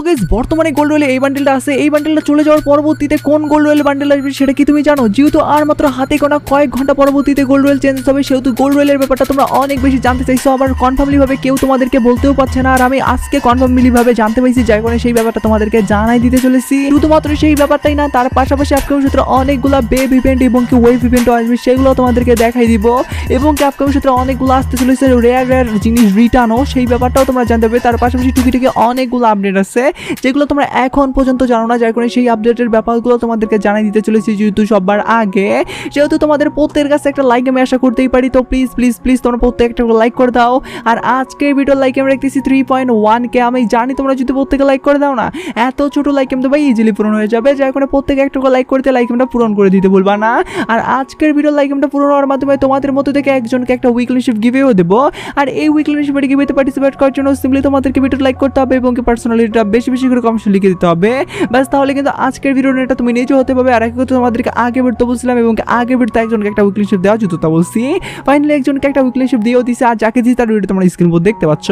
So guys বর্তমানে gold রয়েলে এই বান্ডেলটা আছে। এই বান্ডেলটা চলে যাওয়ার পরবর্তীতে কোন গোল্ড রয়েল বান্ডেল আসবে সেটা কি তুমি জানো? যেহেতু আর মাত্র হাতে গোনা কয়েক ঘণ্টা পরবর্তীতে গোল্ড রয়েল চেঞ্জ হবে, সেহেতু গোল্ড রয়েলের ব্যাপারটা তোমরা অনেক বেশি জানতে চাইছো। আবার কনফার্মলি ভাবে কেউ তোমাদেরকে বলতেও পারছে না। আর আমি আজকে কনফার্মলি ভাবে জানতে পাইছি যার কারণে সেই ব্যাপারটা তোমাদেরকে জানাই দিতে চলেছি। শুধুমাত্র সেই ব্যাপারটাই না, তার পাশাপাশি আপকামিং সূত্রে অনেকগুলা বেব ইভেন্ট এবং কি ওয়েভ ইভেন্টও আসবে, সেগুলো তোমাদেরকে দেখাই দিব। এবং কি আপকামিং সূত্রে অনেকগুলো আসতে চলেছে রেয়ার রেয়ার জিনিস রিটার্নও সেই ব্যাপারটাও তোমরা জানতে পারবে। তার পাশাপাশি টুকি টুকি অনেকগুলো আপডেট আছে। যেগুলো তোমরা এখন পর্যন্ত জানো না, যার কারণে সেই আপডেটের ব্যাপারগুলো তোমাদেরকে জানাই দিতে চলেছি যেহেতু সবার আগে। যেহেতু তোমাদের প্রত্যেকের কাছে একটা লাইক আমি আশা করতেই পারি, তো প্লিজ প্লিজ প্লিজ তোমরা প্রত্যেকটা লাইক করে দাও। আর আজকের ভিডিও লাইক আমি রাখতেছি থ্রি পয়েন্ট ওয়ানকে আমি জানি তোমরা যদি প্রত্যেকে লাইক করে দাও না, এত ছোট লাইক আমি তো ভাই ইজিলি পূরণ হয়ে যাবে। যার কারণে প্রত্যেকে একটা লাইক করতে লাইক এমটা পূরণ করে দিতে বলবা না। আর আজকের ভিডিও লাইক এমটা পূরণ হওয়ার মাধ্যমে তোমাদের মধ্যে থেকে একজনকে একটা উইকলি শিফট গিভেও দেবো। আর এই উইকলি শিফটে গিভেতে পার্টিসিপেট করার জন্য সিম্পলি তোমাদেরকে ভিডিও লাইক করতে হবে এবং কি পার্সোনালিটা বেশি বেশি করে কমেন্ট লিখে দিতে হবে। ব্যাস, তাহলে কিন্তু আজকের ভিডিওটা তুমি নিজেও হতে পারবে। আর এক কথা তোমাদেরকে আগে বেরতে বলছিলাম এবং আগে বেরতে একজনকে একটা উইকলি শিফট দেওয়া যেত তা বলছি। ফাইনালি একজনকে একটা উইকলি শিফট দিয়েও দিছে। আর যাকে দিয়েছে তার ভিডিও তোমরা স্ক্রিন উপর দেখতে পাচ্ছ।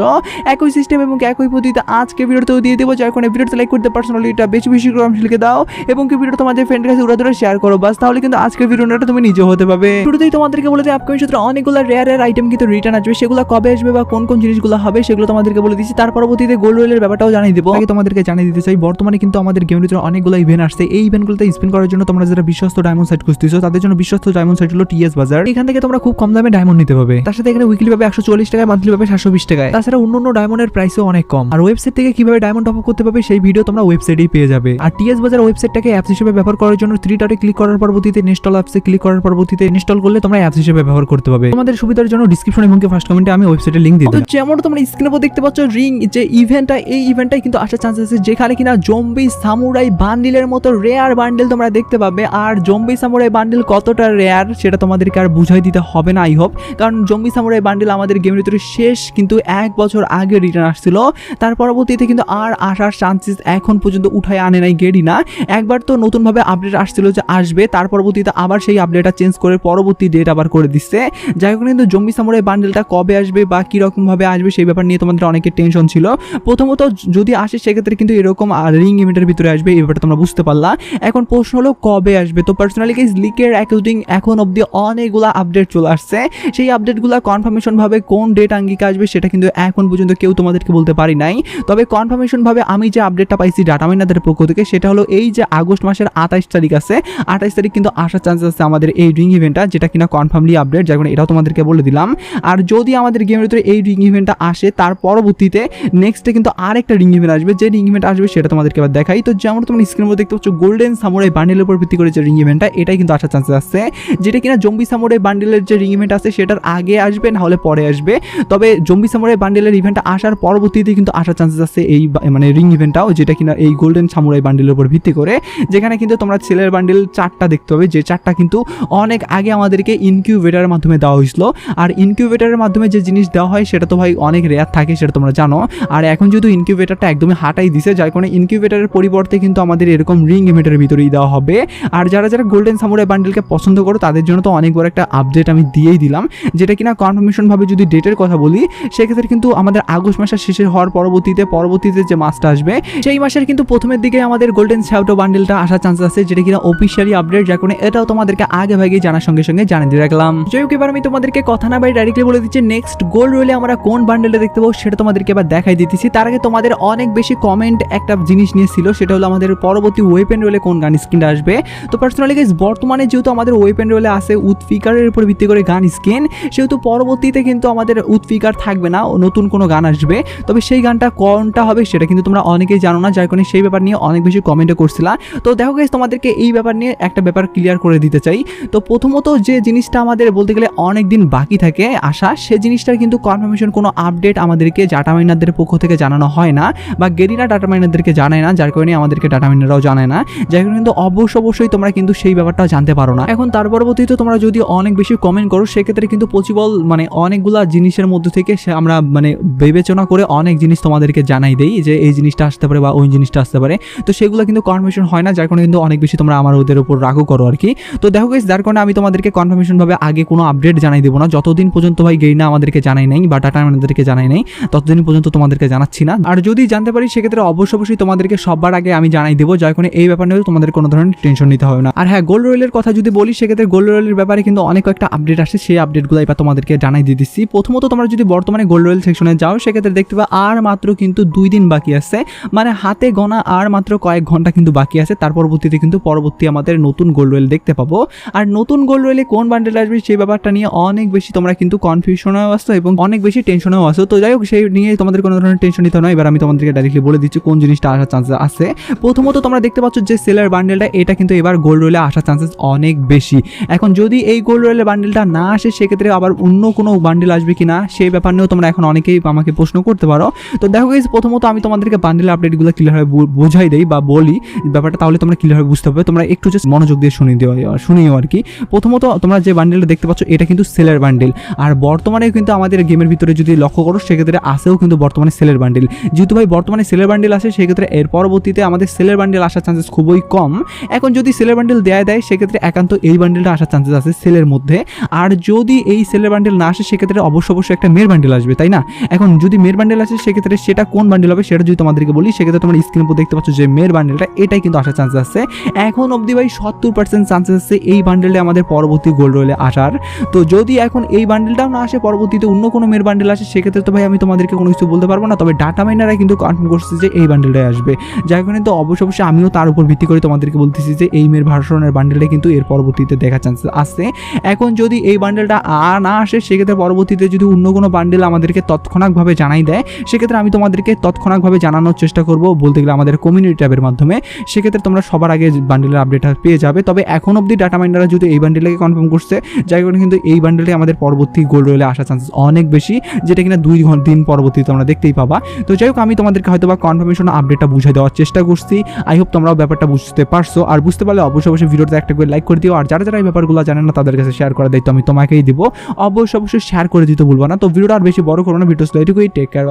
একই সিস্টেম এবং একই পদ্ধতিতে আজকে ভিডিওতেও দিয়ে দেবো। যার কারণে ভিডিওতে লাইক করতে পার্সোনালিটা বেশি বেশি করে কমেন্ট লিখে দাও। এবং কি ভিডিও তোমাদের ফ্রেন্ডের কাছে উড়া ধরে শেয়ার করো। বাস তাহলে কিন্তু আজকের ভিডিওটা তুমি নিজে হতে পারবে। শুরুতেই তোমাদেরকে বলে দিই আপকামিং সূত্রে অনেকগুলো রেয়ার রেয়ার আইটেম কিন্তু রিটার্ন আসবে। সেগুলো কবে আসবে বা কোন কোন জিনিসগুলো হবে সেগুলো তোমাদেরকে বলে দিচ্ছি। তার পরবর্তীতে গোল্ড রোলের ব্যাপারটাও জানিয়ে দেবো। তোমাদেরকে জানিয়ে দিতে চাই, বর্তমানে কিন্তু আমাদের গেমের অনেকগুলো ইভেন্ট আসছে। এই ইভেন্টগুলোতে স্পিন করার জন্য তোমরা যারা বিশ্বস্ত ডায়মন্ড সাইট খুঁজতেছো, তাদের জন্য বিশ্বস্ত ডায়মন্ড সাইট হলো টিএস বাজার এখান থেকে তোমরা খুব কম দামে ডায়মন্ড নিতে পাবে তার সাথে এখানে উইকলি পাবে একশো চল্লিশ টাকায় মান্থলি পাবে সাতশো বিশ টাকায়। তাছাড়া অন্য অন্য ডায়মন্ডের প্রাইসও অনেক কম। আর ওয়েবসাইট থেকে কীভাবে ডায়মন্ড টপ করতে পারবে, সেই ভিডিও তোমরা ওয়েবসাইটেই পেয়ে যাবে। আর টিএস বাজার ওয়েবসাইটটাকে অ্যাপস হিসেবে ব্যবহার করার জন্য থ্রি ডটে ক্লিক করার পরবর্তীতে ইনস্টল অ্যাপসে ক্লিক করার পরবর্তীতে ইনস্টল করলে তোমরা অ্যাপস হিসেবে ব্যবহার করতে পারবে। তোমাদের সুবিধার জন্য ডিসক্রিপশন এবং ফার্স্ট কমেন্টে আমি ওয়েবসাইটের লিঙ্ক দেবো। যেমন তোমরা স্ক্রিনে দেখতে পাচ্ছ রিং যে ইভেন্টটা এই ইভেন্টটাই কিন্তু আসার চান্স আছে যেখানে কিনা জম্বি সামুরাই বান্ডিলের মতো রেয়ার বান্ডেল তোমরা দেখতে পাবে। আর জম্বি সামুরাই বান্ডেল কতটা রেয়ার সেটা তোমাদেরকে আর বুঝাই দিতে হবে না আই হোপ কারণ জম্বি সামুরাই বান্ডেল আমাদের গেমের ভিতরে শেষ কিন্তু এক বছর আগে রিটার্ন আসছিল। তার পরবর্তীতে কিন্তু আর আসার চান্সেস এখন পর্যন্ত উঠায় আনে নাই গেরি না একবার তো নতুনভাবে আপডেট আসছিল যে আসবে, তার পরবর্তীতে আবার সেই আপডেটটা চেঞ্জ করে পরবর্তী ডেট আবার করে দিচ্ছে। যাই হোক কিন্তু জম্বি সামুরাই বান্ডেলটা কবে আসবে বা কীরকমভাবে আসবে সেই ব্যাপার নিয়ে তোমাদের অনেকের টেনশন ছিল। প্রথমত যদি আসে সেক্ষেত্রে কিন্তু এরকম রিং ইভেন্টের ভিতরে আসবে, এই ব্যাপারটা তোমরা বুঝতে পারলা। এখন প্রশ্ন হলো, কবে আসবে? তো পার্সোনালি গাইজ লিকের অ্যাকর্ডিং এখন অবধি অনেকগুলো আপডেট চলে আসছে। সেই আপডেটগুলো কনফার্মেশন ভাবে কোন ডেট আঙ্গিকে আসবে, সেটা কিন্তু এখন পর্যন্ত কেউ তোমাদেরকে বলতে পারি নাই। তবে কনফার্মেশন ভাবে আমি যে আপডেটটা পাইছি ডাটা মাইনাদের পক্ষ থেকে, সেটা হলো এই যে আগস্ট মাসের আঠাইশ তারিখ আছে, আঠাইশ তারিখ কিন্তু আসার চান্স আছে আমাদের এই রিং ইভেন্টটা যেটা কিনা কনফার্মলি আপডেট যার কারণে এটাও তোমাদেরকে বলে দিলাম। আর যদি আমাদের গেমের ভিতরে এই রিং ইভেন্টটা আসে, তার পরবর্তীতে নেক্সটে কিন্তু আরেকটা রিং ইভেন্ট আসবে যে রিং ইভেন্ট আসবে সেটা তোমাদেরকে এবার দেখাই। তো যেমন তোমরা স্ক্রিনের মধ্যে দেখতে পাচ্ছ গোল্ডেন সামুরাই বান্ডেলের উপর ভিত্তি করে যে রিং ইভেন্টটা এটাই কিন্তু আসার চান্সেস আছে। যেটা কিনা জম্বি সামুরাই বান্ডেলের যে রিং ইভেন্ট আছে, সেটার আগে আসবে, না হলে পরে আসবে। তবে জম্বি সামুরাই বান্ডেলের ইভেন্টটা আসার পরবর্তীতে কিন্তু আসার চান্সেস আছে এই মানে রিং ইভেন্টটাও যেটা কিনা এই গোল্ডেন সামুরাই বান্ডেলের উপর ভিত্তি করে। যেখানে কিন্তু তোমরা ছেলের বান্ডেল চারটা দেখতে পাবে, যে চারটা কিন্তু অনেক আগে আমাদেরকে ইনকিউবেটারের মাধ্যমে দেওয়া হয়েছিল। আর ইনকিউবেটারের মাধ্যমে যে জিনিস দেওয়া হয়, সেটা তো ভাই অনেক রেয়ার থাকে, সেটা তোমরা জানো। আর এখন যেহেতু ইনকিউবেটারটা একদমই হাঁটাই দিছে, যার কারণে ইনকিউবেটারের পরিবর্তে কিন্তু আমাদের এরকম রিং ইভেন্টের ভিতরেই দেওয়া হবে। আর যারা যারা গোল্ডেন সামুরাই বান্ডেলকে পছন্দ করো, তাদের জন্য তো অনেক বড় একটা আপডেট আমি দিয়েই দিলাম। যেটা কিনা কনফার্মেশনভাবে যদি ডেটের কথা বলি, সেক্ষেত্রে কিন্তু আমাদের আগস্ট মাসের শেষে হওয়ার পরবর্তীতে পরবর্তীতে যে মাসটা আসবে, সেই মাসের কিন্তু প্রথমের দিকে আমাদের গোল্ডেন শ্যাউটো বান্ডেলটা আসার চান্স আছে, যেটা কিনা অফিসিয়ালি আপডেট যার কারণে এটাও তোমাদেরকে আগে ভাগে জানার সঙ্গে সঙ্গে জানিয়ে দিয়ে রাখলাম। যাই হোক এবার আমি তোমাদেরকে কথা না বাই ডাইরেক্টলি বলে দিচ্ছি নেক্সট গোল্ড রোলে আমরা কোন বান্ডেলটা দেখতে পাবো, সেটা তোমাদেরকে এবার দেখাই দিতেছি। তার আগে তোমাদের অনেক বেশি কমেন্ট একটা জিনিস নিয়ে ছিল, সেটা হলো আমাদের পরবর্তী ওয়েপেন রোলে কোন গান স্কিনটা আসবে? তো পার্সোনালি গাইজ বর্তমানে যেহেতু আমাদের ওয়েপেন রোলে আছে উৎফিকারের উপর ভিত্তি করে গান স্কিন সেহেতু পরবর্তীতে কিন্তু আমাদের উৎফিকার থাকবে না, নতুন কোনো গান আসবে। তবে সেই গানটা কোনটা হবে সেটা কিন্তু তোমরা অনেকেই জানো না, যার কারণে সেই ব্যাপার নিয়ে অনেক বেশি কমেন্টও করছিলা তো দেখো গাইজ তোমাদেরকে এই ব্যাপার নিয়ে একটা ব্যাপার ক্লিয়ার করে দিতে চাই। তো প্রথমত যে জিনিসটা আমাদের বলতে গেলে অনেক দিন বাকি থাকে আসা সে জিনিসটার কিন্তু কনফার্মেশন কোনো আপডেট আমাদেরকে ডাটা মাইনারদের পক্ষ থেকে জানানো হয় না, বা গেরিনা ডাটা মাইনারদেরকে জানায় না যার কারণে আমাদেরকে ডাটা মাইনাররাও জানায় না। যার কারণে কিন্তু অবশ্য অবশ্যই তোমরা কিন্তু সেই ব্যাপারটা জানতে পারো না। এখন তার পরবর্তীতে তোমরা যদি অনেক বেশি কমেন্ট করো সেক্ষেত্রে কিন্তু পসিবল মানে অনেকগুলা জিনিসের মধ্যে থেকে আমরা মানে বিবেচনা করে অনেক জিনিস তোমাদেরকে জানাই দেই যে এই জিনিসটা আসতে পারে বা ওই জিনিসটা আসতে পারে। তো সেগুলো কিন্তু কনফার্মেশন হয় না যার কারণে কিন্তু অনেক বেশি তোমরা আমার ওদের উপর রাগও করো আর কি। তো দেখো guys, যার কারণে আমি তোমাদেরকে কনফার্মেশনভাবে আগে কোনো আপডেট জানাই দেবো না। যতদিন পর্যন্ত ভাই গেইনা আমাদেরকে জানাই নাই বা টাটা আমাদেরকে জানাই নাই ততদিন পর্যন্ত তোমাদেরকে জানাচ্ছি না। আর যদি জানতে পারি সেক্ষেত্রে অবশ্যই অবশ্যই তোমাদেরকে সবার আগে আমি জানাই দেবো যার কারণে এই ব্যাপার নিয়ে তোমাদের কোনো ধরনের টেনশন নিতে হবে না। আর হ্যাঁ গোল্ড রয়েলের কথা যদি বলি, সেক্ষেত্রে গোল্ড রয়েলের ব্যাপারে কিন্তু অনেক কয়েকটা আপডেট আসে সেই আপডেটগুলো এবার তোমাদেরকে জানাই দিয়ে দিচ্ছি। প্রথমত তোমরা যদি বর্তমানে গোল্ড রয়েল সেকশনে যাও, সেক্ষেত্রে দেখতে পাবে আর মাত্র কিন্তু দুই দিন বাকি আছে। মানে হাতে গোনা আর মাত্র কয়েক ঘণ্টা কিন্তু বাকি আছে। তার পরবর্তীতে কিন্তু পরবর্তী আমাদের নতুন গোল্ড রয়েল দেখতে পাবো। আর নতুন গোল্ড রয়েলে কোন বান্ডেল আসবে, সেই ব্যাপারটা নিয়ে অনেক বেশি তোমরা কিন্তু কনফিউশনেও আসছো এবং অনেক বেশি টেনশনেও আসো তো যাই হোক, সেই নিয়ে তোমাদের কোনো ধরনের টেনশন নিতে হবে না। এবার আমি তোমাদেরকে ডাইরেক্টলি বলে দিচ্ছি কোন জিনিসটা আসার চান্সেস আছে। প্রথমত তোমরা দেখতে পাচ্ছ যে সেলার বান্ডেলটা এটা কিন্তু এবার গোল্ড রয়েলে আসার চান্সেস অনেক বেশি। এখন যদি এই গোল্ড রয়েলের বান্ডেলটা না আসে সেক্ষেত্রে আবার অন্য কোনো বান্ডেল আসবে কি না সেই ব্যাপার নিয়েও তোমরা এখন অনেকেই আমাকে প্রশ্ন করতে পারো। তো দেখো guys, প্রথমত আমি তোমাদেরকে বান্ডেল আপডেটগুলো ক্লিয়ারভাবে বোঝাই দেই বা বলি। ব্যাপারটা তাহলে তোমরা ক্লিয়ারভাবে বুঝতে পারবে। তোমরা একটু জাস্ট মনোযোগ দিয়ে শুনে দিও শুনিও আর কি। প্রথমত তোমরা যে বান্ডেলটা দেখতে পাচ্ছ এটা কিন্তু সেলের বান্ডেল আর বর্তমানে কিন্তু আমাদের গেমের ভিতরে যদি লক্ষ্য করো সেক্ষেত্রে আসেও কিন্তু বর্তমানে সেলের বান্ডেল যেহেতু ভাই বর্তমানে সেলের বান্ডেল আসে, সেক্ষেত্রে এর পরবর্তীতে আমাদের সেলের বান্ডেল আসার চান্সেস খুবই কম। এখন যদি সেলের বান্ডেল দেয়া দেয়, সেক্ষেত্রে একান্ত এই বান্ডেলটা আসার চান্সেস আছে সেলের মধ্যে। আর যদি এই সেলের বান্ডেল না আসে, সেক্ষেত্রে অবশ্য অবশ্যই একটা মেয়ের বান্ডেল আসবে, তাই না? এখন যদি মেয়ের বান্ডেল আসে, সেক্ষেত্রে সেটা কোন বান্ডেল হবে, সেটা যদি তোমাদেরকে বলি, সেক্ষেত্রে তোমার স্ক্রিন উপর দেখতে পাচ্ছ যে মেয়ের বান্ডেলটা এটাই কিন্তু আসার চান্সেস আছে। এখন অবধি ভাই, সত্তর পার্সেন্ট চান্সেস আছে এই বান্ডেলটা আমাদের পরবর্তী গোল্ড রোলে আসার। তো যদি এখন এই বান্ডেলটাও না আসে, পরবর্তীতে অন্য কোনো মেয়ের বান্ডেল আসে, সেক্ষেত্রে তো ভাই, আমি তোমাদেরকে কোনো কিছু বলতে পারব না। তবে ডাটা মাইনারাই কিন্তু কনফার্ম করছে যে এই বান্ডেলটাই আসবে। যার কারণে তো অবশ্য অবশ্যই আমিও তার উপর ভিত্তি করে তোমাদেরকে বলতেছি যে এই মেয়ের ভার্সনের বান্ডেলটা কিন্তু এর পরবর্তীতে দেখার চান্সেস আছে। এখন যদি এই বান্ডেলটা আর না আসে, সেক্ষেত্রে পরবর্তীতে যদি অন্য কোনো বান্ডেল আমাদেরকে তৎক্ষণাৎভাবে জানাই দেয়, সেক্ষেত্রে আমি তোমাদেরকে তৎক্ষণাৎভাবে জানানোর চেষ্টা করব বলতে গেলে আমাদের কমিউনিটি ট্যাবের মাধ্যমে। সেক্ষেত্রে তোমরা সবার আগে বান্ডেলের আপডেটটা পেয়ে যাবে। তবে এখন অবধি ডাটা মাইন্ডাররা যদি এই বান্ডেলটাকে কনফার্ম করছে যাই কারণে কিন্তু এই বান্ডেলটাই আমাদের পরবর্তী গোল্ড রয়েলে আসার চান্সেস অনেক বেশি, যেটা কিনা দুই দিন পরবর্তীতে তোমরা দেখতেই পাবা। তো যাই হোক, আমি তোমাদেরকে হয়তো বা কনফার্মেশন আপডেটটা বুঝে দেওয়ার চেষ্টা করছি। আই হোপ তোমরাও ব্যাপারটা বুঝতে পারছ। আর বুঝতে পারলে অবশ্যই অবশ্যই ভিডিওতে একটা করে লাইক করে দিও। আর যারা যারা এই ব্যাপারগুলো জানে না, তাদের কাছে শেয়ার করার দায়িত্ব আমি তোমাকেই দিব। অবশ্যই অবশ্যই শেয়ার করে দিতে ভুলবো না। তো ভিডিওটা আর বেশি বড় করো না ভিডিও এটুকুই টেক কেয়ার